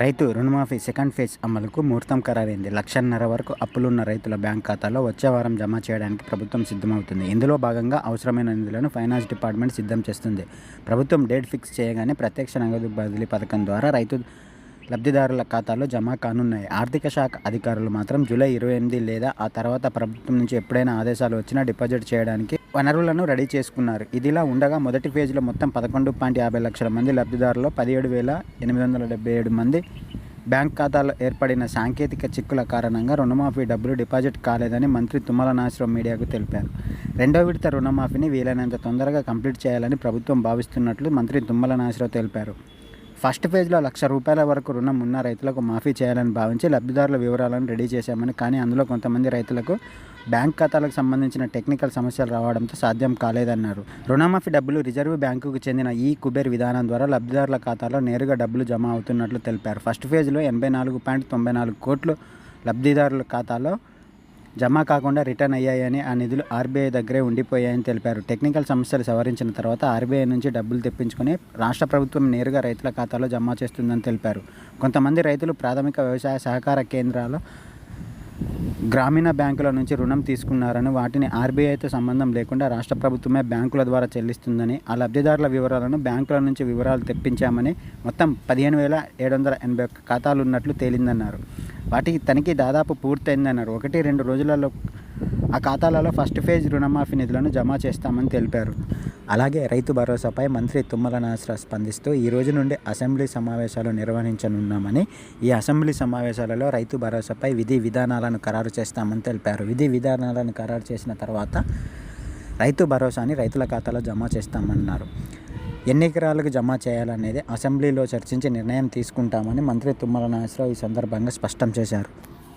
రైతు రుణమాఫీ second phase అమలుకు ముహూర్తం ఖరారైంది. లక్షన్నర వరకు అప్పులున్న రైతుల బ్యాంక్ ఖాతాలో వచ్చే వారం జమ చేయడానికి ప్రభుత్వం సిద్ధమవుతుంది. ఇందులో భాగంగా అవసరమైన నిధులను ఫైనాన్స్ డిపార్ట్మెంట్ సిద్ధం చేస్తుంది. ప్రభుత్వం డేట్ ఫిక్స్ చేయగానే ప్రత్యక్ష నగదు బదిలీ పథకం ద్వారా రైతు లబ్ధిదారుల ఖాతాలో జమ కానున్నాయి. ఆర్థిక శాఖ అధికారులు మాత్రం జూలై ఇరవై ఎనిమిది లేదా ఆ తర్వాత ప్రభుత్వం నుంచి ఎప్పుడైనా ఆదేశాలు వచ్చినా డిపాజిట్ చేయడానికి వనరులను రెడీ చేసుకున్నారు. ఇదిలా ఉండగా మొదటి ఫేజ్లో మొత్తం పదకొండు పాయింట్ యాభై లక్షల మంది లబ్ధిదారులు పదిహేడు వేల ఎనిమిది వందల డెబ్బై ఏడు మంది బ్యాంక్ ఖాతాలో ఏర్పడిన సాంకేతిక చిక్కుల కారణంగా రుణమాఫీ డబ్బులు డిపాజిట్ కాలేదని మంత్రి తుమ్మల నాగేశ్వరరావు మీడియాకు తెలిపారు. రెండో విడత రుణమాఫీని వీలైనంత తొందరగా కంప్లీట్ చేయాలని ప్రభుత్వం భావిస్తున్నట్లు మంత్రి తుమ్మల నాగేశ్వరరావు తెలిపారు. ఫస్ట్ ఫేజ్లో లక్ష రూపాయల వరకు రుణం ఉన్న రైతులకు మాఫీ చేయాలని భావించి లబ్ధిదారుల వివరాలను రెడీ చేశామని కానీ అందులో కొంతమంది రైతులకు బ్యాంక్ ఖాతాలకు సంబంధించిన టెక్నికల్ సమస్యలు రావడంతో సాధ్యం కాలేదన్నారు. రుణమాఫీ డబ్బులు రిజర్వ్ బ్యాంకుకు చెందిన ఈ కుబేర్ విధానం ద్వారా లబ్ధిదారుల ఖాతాలో నేరుగా డబ్బులు జమ అవుతున్నట్లు తెలిపారు. ఫస్ట్ ఫేజ్లో ఎనభై నాలుగు పాయింట్ తొంభై నాలుగు కోట్లు లబ్ధిదారుల ఖాతాలో జమ కాకుండా రిటర్న్ అయ్యాయని ఆ నిధులు ఆర్బీఐ దగ్గరే ఉండిపోయాయని తెలిపారు. టెక్నికల్ సమస్యలు సవరించిన తర్వాత ఆర్బీఐ నుంచి డబ్బులు తెప్పించుకొని రాష్ట్ర ప్రభుత్వం నేరుగా రైతుల ఖాతాలో జమ చేస్తుందని తెలిపారు. కొంతమంది రైతులు ప్రాథమిక వ్యవసాయ సహకార కేంద్రాలు గ్రామీణ బ్యాంకుల నుంచి రుణం తీసుకున్నారని వాటిని ఆర్బీఐతో సంబంధం లేకుండా రాష్ట్ర ప్రభుత్వమే బ్యాంకుల ద్వారా చెల్లిస్తుందని ఆ లబ్ధిదారుల వివరాలను బ్యాంకుల నుంచి వివరాలు తెప్పించామని మొత్తం పదిహేను వేల ఏడు వందల ఎనభై ఒక్క ఖాతాలు ఉన్నట్లు తేలిందన్నారు. వాటికి తనిఖీ దాదాపు పూర్తయిందన్నారు. ఒకటి రెండు రోజులలో ఆ ఖాతాలలో ఫస్ట్ ఫేజ్ రుణమాఫీ నిధులను జమ చేస్తామని తెలిపారు. అలాగే రైతు భరోసాపై మంత్రి తుమ్మల నాసరా స్పందిస్తూ ఈ రోజు నుండి అసెంబ్లీ సమావేశాలు నిర్వహించనున్నామని ఈ అసెంబ్లీ సమావేశాలలో రైతు భరోసాపై విధి విధానాలను ఖరారు చేస్తామని తెలిపారు. విధి విధానాలను ఖరారు చేసిన తర్వాత రైతు భరోసాని రైతుల ఖాతాలో జమ చేస్తామన్నారు. ఎన్ని ఎకరాలకు జమ చేయాలనేది అసెంబ్లీలో చర్చించి నిర్ణయం తీసుకుంటామని మంత్రి తుమ్మల నాగేశ్వరరావు ఈ సందర్భంగా స్పష్టం చేశారు.